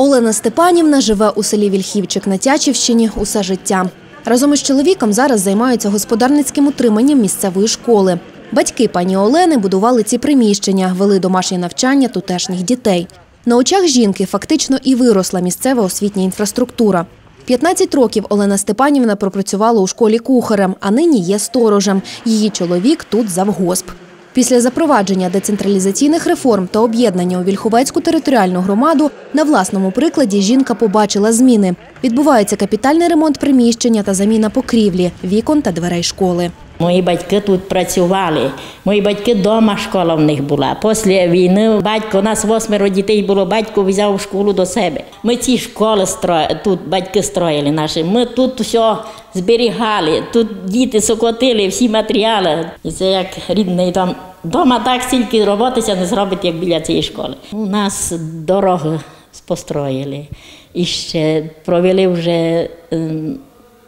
Олена Степанівна живе у селі Вільхівчик на Тячівщині усе життя. Разом із чоловіком зараз займаються господарницьким утриманням місцевої школи. Батьки пані Олени будували ці приміщення, вели домашнє навчання тутешніх дітей. На очах жінки фактично і виросла місцева освітня інфраструктура. 15 років Олена Степанівна пропрацювала у школі кухарем, а нині є сторожем. Її чоловік тут завгосп. Після запровадження децентралізаційних реформ та об'єднання у Вільховецьку територіальну громаду на власному прикладі жінка побачила зміни. Відбувається капітальний ремонт приміщення та заміна покрівлі, вікон та дверей школи. Мої батьки тут працювали. Мої батьки вдома школа в них була. Після війни батько, у нас восьмеро дітей було, батько взяв школу до себе. Ми ці школи строїли, тут батьки строїли наші. Ми тут все зберігали, тут діти сокотили, всі матеріали. І це як рідний дом. Дома так стільки роботися не зробить, як біля цієї школи. У нас дороги построїли. І ще провели вже. ем,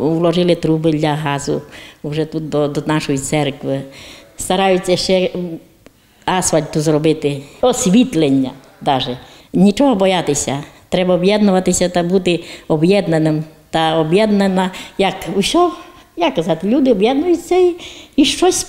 вложили труби для газу вже тут до, до нашої церкви. Стараються ще асфальту зробити, освітлення навіть. Нічого боятися. Треба об'єднуватися та бути об'єднаним. Та об'єднана, як що, як казати, люди об'єднуються і, і щось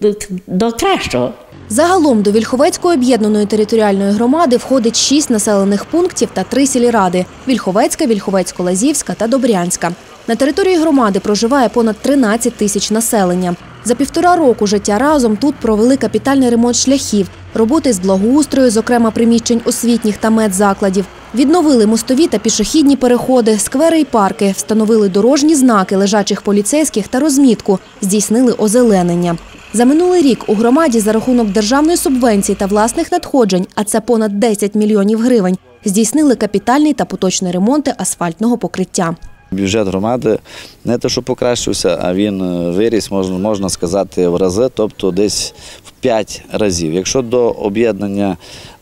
до, до кращого. Загалом до Вільховецької об'єднаної територіальної громади входить шість населених пунктів та три сільради – Вільховецька, Вільховецько-Лазівська та Добрянська. На території громади проживає понад 13 тисяч населення. За півтора року життя разом тут провели капітальний ремонт шляхів, роботи з благоустрою, зокрема приміщень освітніх та медзакладів. Відновили мостові та пішохідні переходи, сквери й парки, встановили дорожні знаки лежачих поліцейських та розмітку, здійснили озеленення. За минулий рік у громаді за рахунок державної субвенції та власних надходжень, а це понад 10 мільйонів гривень, здійснили капітальний та поточний ремонти асфальтного покриття. Бюджет громади не те, що покращився, а він е, виріс, можна, можна сказати, в рази, тобто десь в 5 разів. Якщо до об'єднання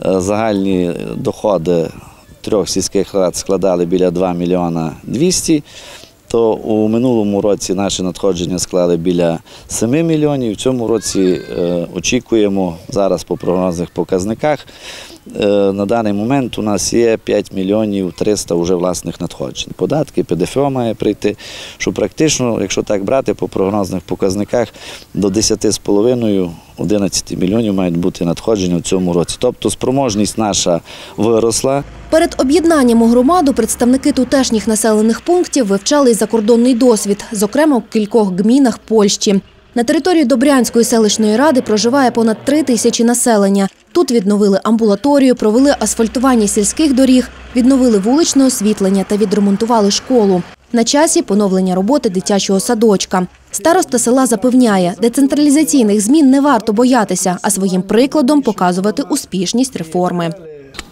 е, загальні доходи трьох сільських рад складали біля 2 мільйона 200, то у минулому році наші надходження склали біля 7 мільйонів. В цьому році е, очікуємо зараз по прогнозних показниках. Е, На даний момент у нас є 5 мільйонів 300 вже власних надходжень. Податки, ПДФО має прийти, що практично, якщо так брати по прогнозних показниках, до 10,5-11 мільйонів мають бути надходження в цьому році. Тобто спроможність наша виросла. Перед об'єднанням у громаду представники тутешніх населених пунктів вивчали й закордонний досвід, зокрема у кількох гмінах Польщі. На території Добрянської селищної ради проживає понад три тисячі населення. Тут відновили амбулаторію, провели асфальтування сільських доріг, відновили вуличне освітлення та відремонтували школу. На часі поновлення роботи дитячого садочка. Староста села запевняє, децентралізаційних змін не варто боятися, а своїм прикладом показувати успішність реформи.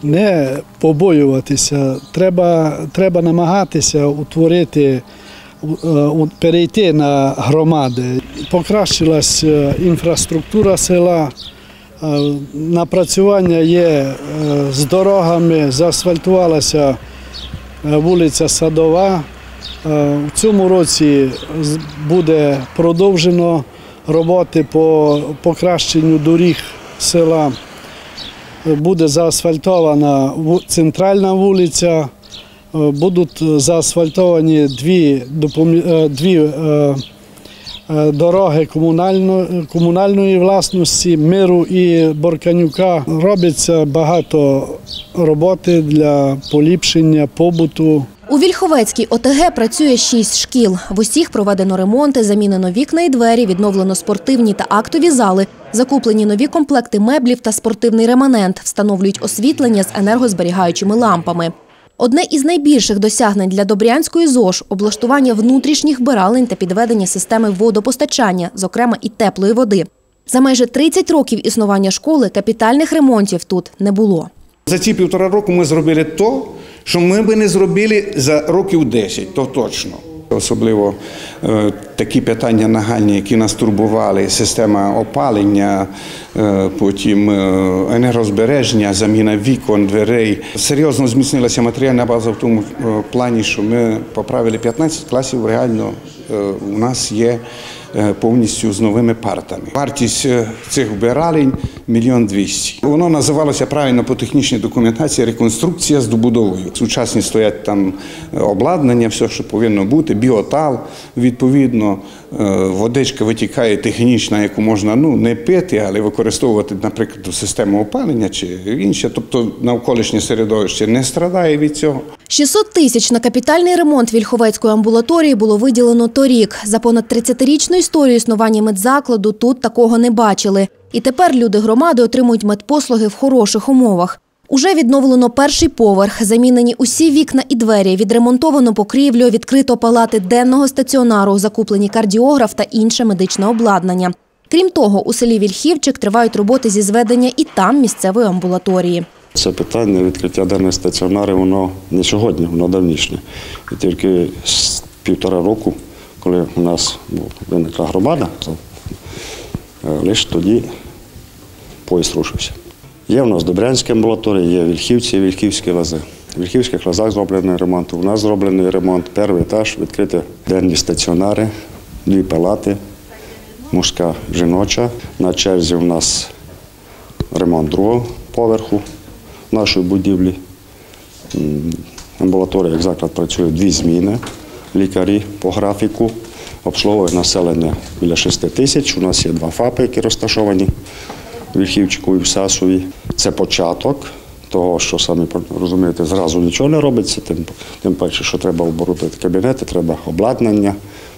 не побоюватися, треба, треба намагатися утворити, перейти на громади. Покращилась е, інфраструктура села, е, напрацювання є е, з дорогами, заасфальтувалася е, вулиця Садова. Е, В цьому році буде продовжено роботи по покращенню доріг села буде заасфальтована центральна вулиця, е, будуть заасфальтовані дві, е, дві е, е, дороги комунально, комунальної власності, миру і Борканюка. Робиться багато роботи для поліпшення побуту У Вільховецькій ОТГ працює шість шкіл. В усіх проведено ремонти, замінено вікна і двері, відновлено спортивні та актові зали, закуплені нові комплекти меблів та спортивний реманент, встановлюють освітлення з енергозберігаючими лампами. Одне із найбільших досягнень для Добрянської ЗОЖ – облаштування внутрішніх биралень та підведення системи водопостачання, зокрема і теплої води. За майже 30 років існування школи капітальних ремонтів тут не було. За ці півтора року ми зробили то, що ми би не зробили за років 10, то точно. Особливо е, такі питання нагальні, які нас турбували: система опалення, е, потім е, енергозбереження, заміна вікон, дверей. Серйозно зміцнилася матеріальна база в тому плані, що ми поправили 15 класів. Реально у нас є повністю з новими партами. Вартість е, цих вбиралень мільйон двісті. Воно називалося правильно по технічній документації реконструкція з добудовою. Сучасні стоять там е, обладнання, все, що повинно бути, біотал, відповідно, е, водичка витікає технічна, яку можна ну, не пити, але використовувати, наприклад, систему опалення чи інше. Тобто навколишнє середовище не страдає від цього. 600 тисяч на капітальний ремонт Вільховецької амбулаторії було виділено торік. За понад 30-річну історію існування медзакладу тут такого не бачили. І тепер люди громади отримують медпослуги в хороших умовах. Уже відновлено перший поверх, замінені усі вікна і двері, відремонтовано покрівлю, відкрито палати денного стаціонару, закуплені кардіограф та інше медичне обладнання. Крім того, у селі Вільхівчик тривають роботи зі зведення і там місцевої амбулаторії. Це питання відкриття денних стаціонарів, воно не сьогодні, воно давнішнє. І тільки з півтора року, коли у нас виникла громада, то е, лише тоді поїзд рушився. Є в нас Добрянська амбулаторія, є Вільхівці, Вільхівські лази. В Вільхівських лазах зроблений ремонт, у нас зроблений ремонт, перший етаж, відкриті денні стаціонари, дві палати, мужська, жіноча. На черзі у нас ремонт другого поверху нашої будівлі. Амбулаторія, як заклад, працює дві зміни. Лікарі по графіку. Обслуговує населення біля 6 тисяч. У нас є два ФАПи, які розташовані Вільхівчику і в Сасові. Це початок того, що самі розумієте, зразу нічого не робиться, тим, тим паче, що треба оборудити кабінети, треба обладнання,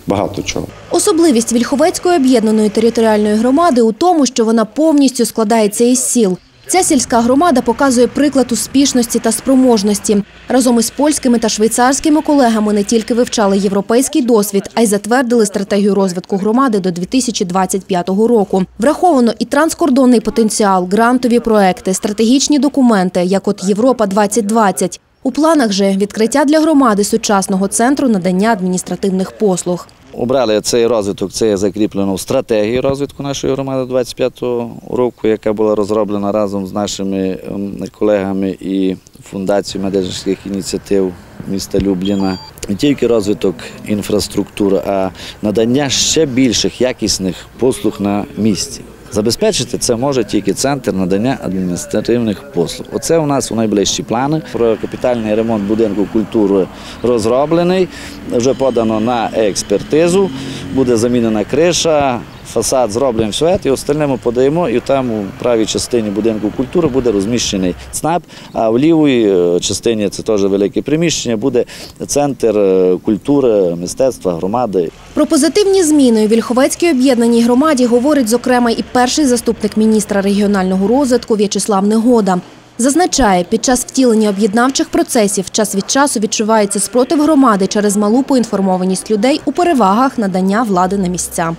багато чого. Особливість Вільховецької об'єднаної територіальної громади у тому, що вона повністю складається із сіл. Ця сільська громада показує приклад успішності та спроможності. Разом із польськими та швейцарськими колегами не тільки вивчали європейський досвід, а й затвердили стратегію розвитку громади до 2025 року. Враховано і транскордонний потенціал, грантові проекти, стратегічні документи, як от Європа 2020 У планах же відкриття для громади сучасного центру надання адміністративних послуг. Обрали цей розвиток, це є закріплено в стратегії розвитку нашої громади 25-го року, яка була розроблена разом з нашими ем, колегами і фундацією медичних ініціатив міста Любліна. Не тільки розвиток інфраструктури, а надання ще більших якісних послуг на місці. Забезпечити це може тільки центр надання адміністративних послуг. Оце у нас у найближчі плани. Про капітальний ремонт будинку культури розроблений, вже подано на експертизу. Буде замінена криша, фасад зроблений все, і остальне ми подаємо. І там у правій частині будинку культури буде розміщений ЦНАП, а в лівій е, частині це теж велике приміщення, буде центр е, культури, мистецтва, громади. Про позитивні зміни у Вільховецькій об'єднаній громаді говорить, зокрема, і перший заступник міністра регіонального розвитку В'ячеслав Негода. Зазначає, під час втілення об'єднавчих процесів час від часу відчувається спротив громади через малу поінформованість людей у перевагах надання влади на місця.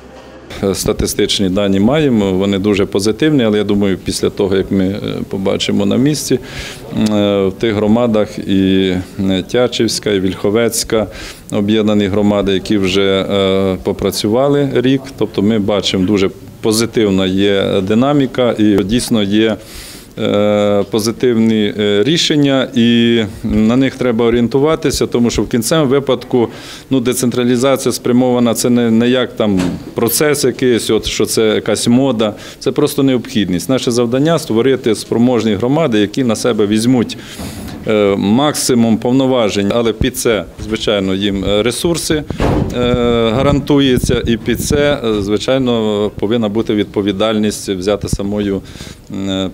Статистичні дані маємо, вони дуже позитивні, але я думаю, після того, як ми е, побачимо на місці, е, в тих громадах і е, Тячівська, і Вільховецька об'єднані громади, які вже попрацювали рік. Тобто ми бачимо дуже позитивна є динаміка і дійсно є. Позитивні рішення, і на них треба орієнтуватися, тому що в кінцевому випадку ну, децентралізація спрямована це не, не як там процес якийсь, от що це якась мода, це просто необхідність. Наше завдання створити спроможні громади, які на себе візьмуть е, максимум повноважень, але під це, звичайно, їм ресурси е, гарантується, і під це, е, звичайно, повинна бути відповідальність взяти самою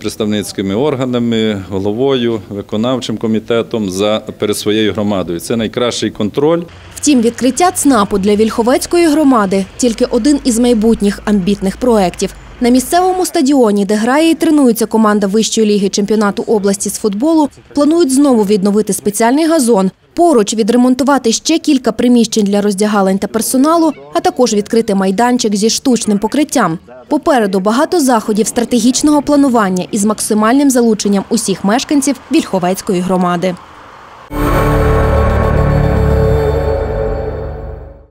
представницькими органами, головою, виконавчим комітетом за перед своєю громадою. Це найкращий контроль. Втім, відкриття ЦНАПу для Вільховецької громади тільки один із майбутніх амбітних проєктів. На місцевому стадіоні, де грає і тренується команда Вищої ліги чемпіонату області з футболу, планують знову відновити спеціальний газон. Поруч відремонтувати ще кілька приміщень для роздягалень та персоналу, а також відкрити майданчик зі штучним покриттям. Попереду багато заходів стратегічного планування із максимальним залученням усіх мешканців Вільховецької громади.